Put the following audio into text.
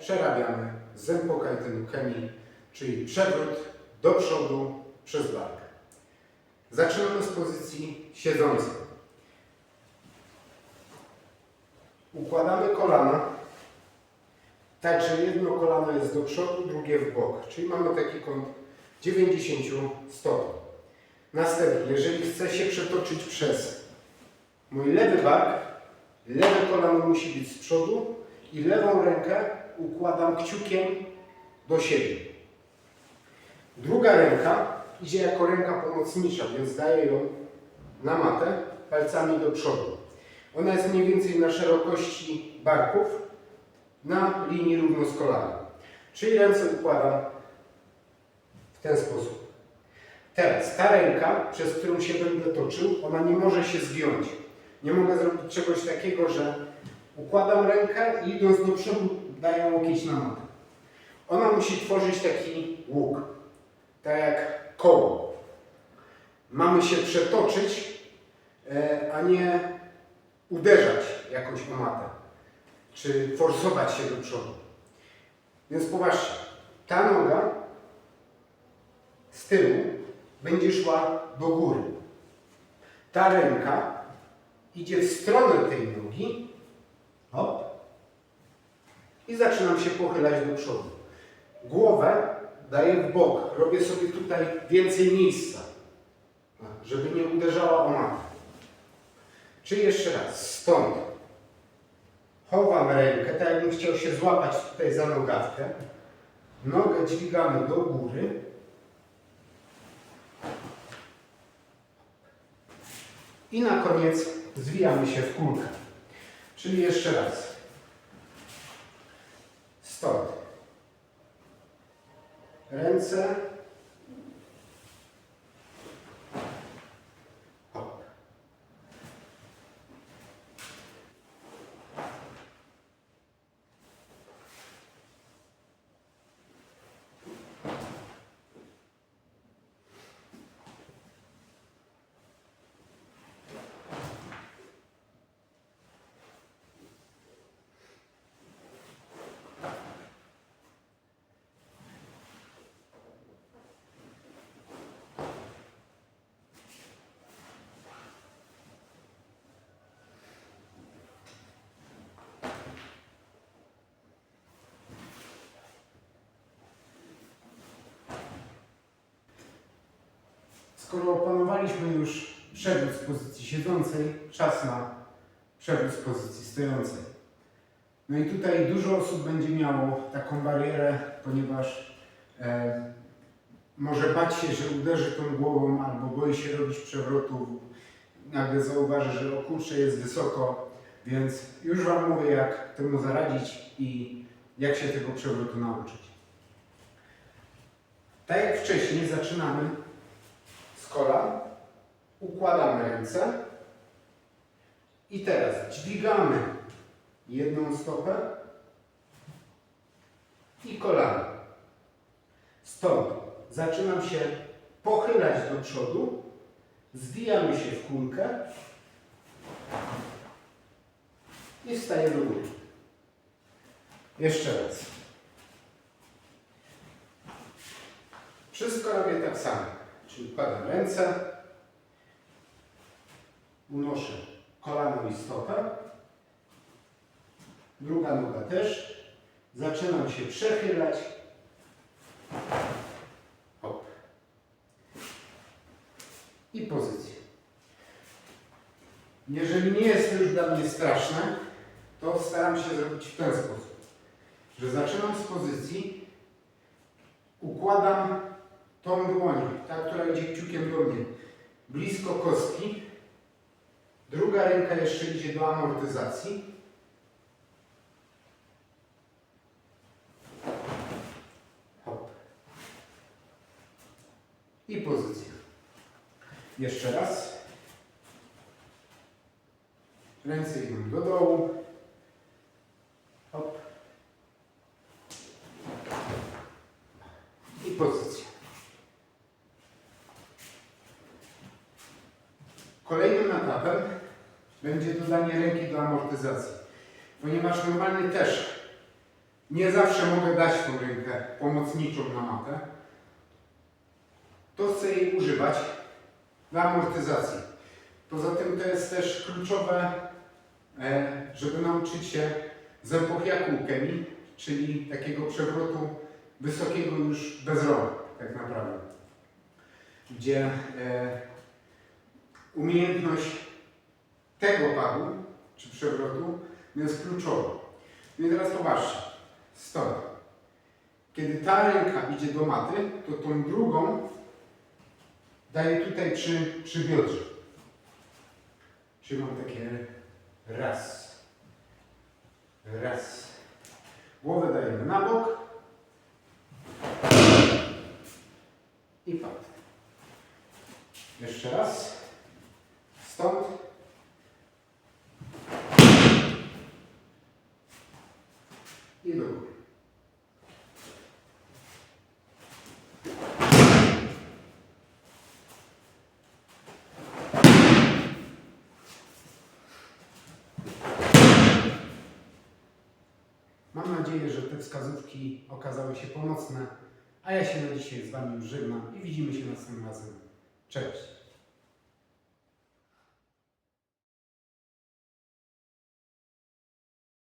przerabiamy zębokajtynu chemii, czyli przewrót do przodu przez bark. Zaczynamy z pozycji siedzącej. Układamy kolana tak, że jedno kolano jest do przodu, drugie w bok, czyli mamy taki kąt 90 stopni. Następnie, jeżeli chcę się przetoczyć przez mój lewy bark, lewe kolano musi być z przodu i lewą rękę układam kciukiem do siebie. Druga ręka idzie jako ręka pomocnicza, więc daję ją na matę palcami do przodu. Ona jest mniej więcej na szerokości barków na linii równo z. Czyli ręce układam w ten sposób. Teraz ta ręka, przez którą się będę toczył, ona nie może się zgiąć. Nie mogę zrobić czegoś takiego, że układam rękę i idąc do przodu daję łokieć na matę. Ona musi tworzyć taki łuk, tak jak koło. Mamy się przetoczyć, e, a nie uderzać jakąś o matę, czy forsować się do przodu. Więc popatrzcie, ta noga z tyłu będzie szła do góry. Ta ręka idzie w stronę tej nogi i zaczynam się pochylać do przodu. Głowę daję w bok. Robię sobie tutaj więcej miejsca, żeby nie uderzała o matę. Czyli jeszcze raz, stąd chowam rękę, tak jakbym chciał się złapać tutaj za nogawkę. Nogę dźwigamy do góry. I na koniec zwijamy się w kulkę. Czyli jeszcze raz. Stąd. Ręce. Skoro opanowaliśmy już przewrót z pozycji siedzącej, czas na przewrót z pozycji stojącej. No i tutaj dużo osób będzie miało taką barierę, ponieważ e, może bać się, że uderzy tą głową albo boi się robić przewrotów. Nagle zauważy, że o jest wysoko, więc już Wam mówię, jak temu zaradzić i jak się tego przewrotu nauczyć. Tak jak wcześniej zaczynamy kolan, układamy ręce i teraz dźwigamy jedną stopę i kolana. Stąd zaczynam się pochylać do przodu, zwijamy się w kulkę i wstaję do góry. Jeszcze raz. Wszystko robię tak samo. Czyli ręce, unoszę kolano i stopę, druga noga też, zaczynam się przechylać, hop, i pozycja. Jeżeli nie jest to już dla mnie straszne, to staram się zrobić w ten sposób, że zaczynam z pozycji, układam tą dłoń, ta, która idzie kciukiem do mnie, blisko kostki. Druga ręka jeszcze idzie do amortyzacji. Hop. I pozycja. Jeszcze raz. Ręce idą do dołu. Hop. I pozycja. Kolejnym etapem będzie dodanie ręki do amortyzacji. Ponieważ normalnie też nie zawsze mogę dać tą rękę pomocniczą na matę, to chcę jej używać dla amortyzacji. Poza tym to jest też kluczowe, e, żeby nauczyć się z epoki chemii, czyli takiego przewrotu wysokiego już bez rąk, tak naprawdę. Gdzie e, umiejętność tego padu, czy przewrotu, jest kluczowa. No i teraz popatrzcie, stoi. Kiedy ta ręka idzie do maty, to tą drugą daję tutaj przy, przy biodrze. Czyli mam takie raz, raz. Głowę dajemy na bok i pad. Jeszcze raz. Stąd. I do góry. Mam nadzieję, że te wskazówki okazały się pomocne, a ja się na dzisiaj z Wami już żegnam i widzimy się następnym razem. Cześć!